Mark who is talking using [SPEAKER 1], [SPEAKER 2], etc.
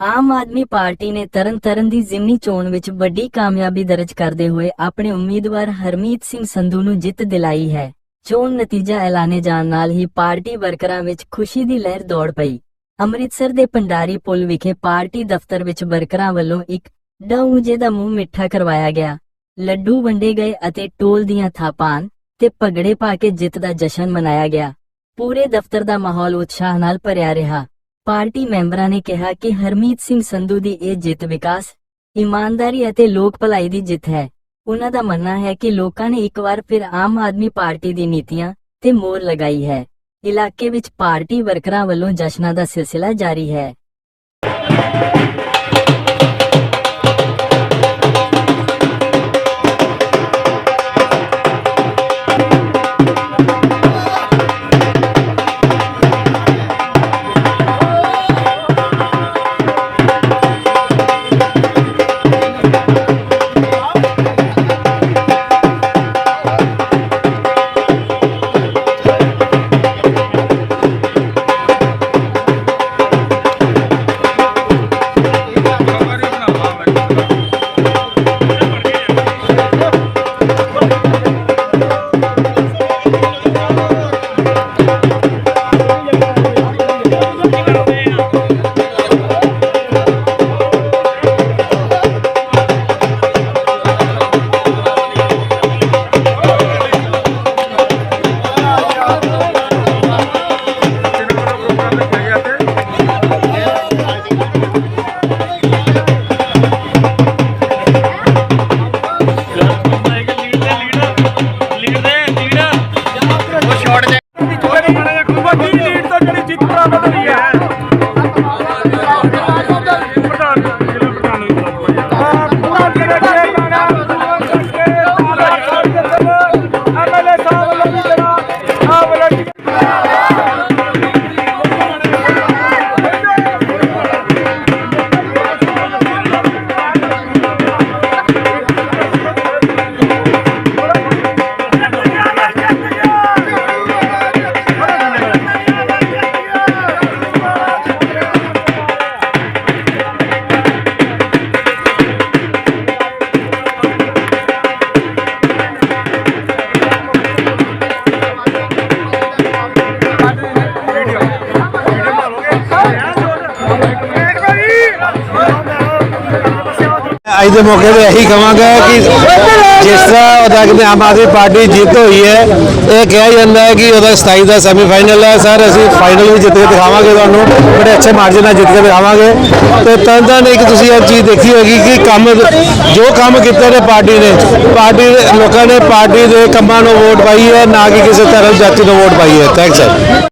[SPEAKER 1] Aam Aadmi party ਨੇ ਤਰਨਤਾਰਨ ਦੀ ਜ਼ਿਮਨੀ ਚੋਣ ਵਿੱਚ ਵੱਡੀ ਕਾਮਯਾਬੀ ਦਰਜ ਕਰਦੇ ਹੋਏ ਆਪਣੇ ਉਮੀਦਵਾਰ ਹਰਮੀਤ ਸਿੰਘ ਸੰਧੂ ਨੂੰ ਜਿੱਤ ਦਿਲਾਈ ਹੈ। ਚੋਣ ਨਤੀਜਾ ਐਲਾਨੇ ਜਾਣ ਨਾਲ ਹੀ ਪਾਰਟੀ ਵਰਕਰਾਂ ਵਿੱਚ ਖੁਸ਼ੀ ਦੀ ਲਹਿਰ ਦੌੜ ਪਈ। ਅੰਮ੍ਰਿਤਸਰ ਦੇ ਪੰਡਾਰੀ ਪੁਲ ਵਿਖੇ ਪਾਰਟੀ ਦਫ਼ਤਰ ਵਿੱਚ ਵਰਕਰਾਂ ਵੱਲੋਂ ਇੱਕ ਡਾਊਜੇ ਦਾ ਮੂੰਹ ਮਿੱਠਾ ਕਰਵਾਇਆ ਗਿਆ। ਲੱਡੂ ਵੰਡੇ ਗਏ ਅਤੇ ਟੋਲ ਦੀਆਂ ਥਾਪਾਂ ਤੇ ਪਗੜੇ ਪਾ ਕੇ ਜਿੱਤ ਦਾ ਜਸ਼ਨ ਮਨਾਇਆ ਗਿਆ। ਪੂਰੇ ਦਫ਼ਤਰ ਦਾ ਮਾਹੌਲ ਉਤਸ਼ਾਹ ਨਾਲ ਭਰਿਆ ਰਿਹਾ। ਪਾਰਟੀ ਮੈਂਬਰਾਂ ਨੇ ਕਿਹਾ ਕਿ ਹਰਮੀਤ ਸਿੰਘ ਸੰਧੂ ਦੀ ਇਹ ਜਿੱਤ ਵਿਕਾਸ, ਇਮਾਨਦਾਰੀ ਅਤੇ ਲੋਕ ਭਲਾਈ ਦੀ ਜਿੱਤ ਹੈ। ਉਹਨਾਂ ਦਾ ਮੰਨਣਾ ਹੈ ਕਿ ਲੋਕਾਂ ਨੇ ਇੱਕ ਵਾਰ ਫਿਰ ਆਮ ਆਦਮੀ ਪਾਰਟੀ ਦੀ ਨੀਤੀਆਂ ਤੇ ਮੋਹਰ ਲਗਾਈ ਹੈ। ਇਲਾਕੇ ਵਿੱਚ ਪਾਰਟੀ ਵਰਕਰਾਂ ਵੱਲੋਂ ਜਸ਼ਨਾਂ ਦਾ ਸਿਲਸਿਲਾ ਜਾਰੀ ਹੈ।
[SPEAKER 2] ਅੱਜ ਦੇ ਮੌਕੇ ਤੇ ਇਹੀ ਕਹਾਂਗਾ ਕਿ ਜਿਸ ਤਰ੍ਹਾਂ ਉਹਦਾ ਕਿ ਆਮ ਆਦਮੀ ਪਾਰਟੀ ਜਿੱਤ ਹੋਈ ਹੈ, ਇਹ ਕਿਹਾ ਜਾਂਦਾ ਹੈ ਕਿ ਉਹਦਾ 27 ਦਾ ਸੈਮੀਫਾਈਨਲ ਹੈ। ਸਰ, ਅਸੀਂ ਫਾਈਨਲ ਵੀ ਜਿੱਤ ਕੇ ਦਿਖਾਵਾਂਗੇ ਤੁਹਾਨੂੰ, ਬੜੇ ਅੱਛੇ ਮਾਰਜਨ ਨਾਲ ਜਿੱਤ ਕੇ ਦਿਖਾਵਾਂਗੇ। ਤੇ ਤਨ ਤਨ ਇੱਕ ਤੁਸੀਂ ਇਹ ਚੀਜ਼ ਦੇਖੀ ਹੋਗੀ ਕਿ ਕੰਮ ਜੋ ਕੰਮ ਕੀਤੇ ਨੇ ਪਾਰਟੀ ਨੇ, ਪਾਰਟੀ ਦੇ- ਲੋਕਾਂ ਨੇ ਪਾਰਟੀ ਦੇ ਕੰਮਾਂ ਨੂੰ ਵੋਟ ਪਾਈ ਹੈ, ਨਾ ਕਿ ਕਿਸੇ ਧਰਮ ਜਾਤੀ ਨੂੰ ਵੋਟ ਪਾਈ ਹੈ। Thanks sir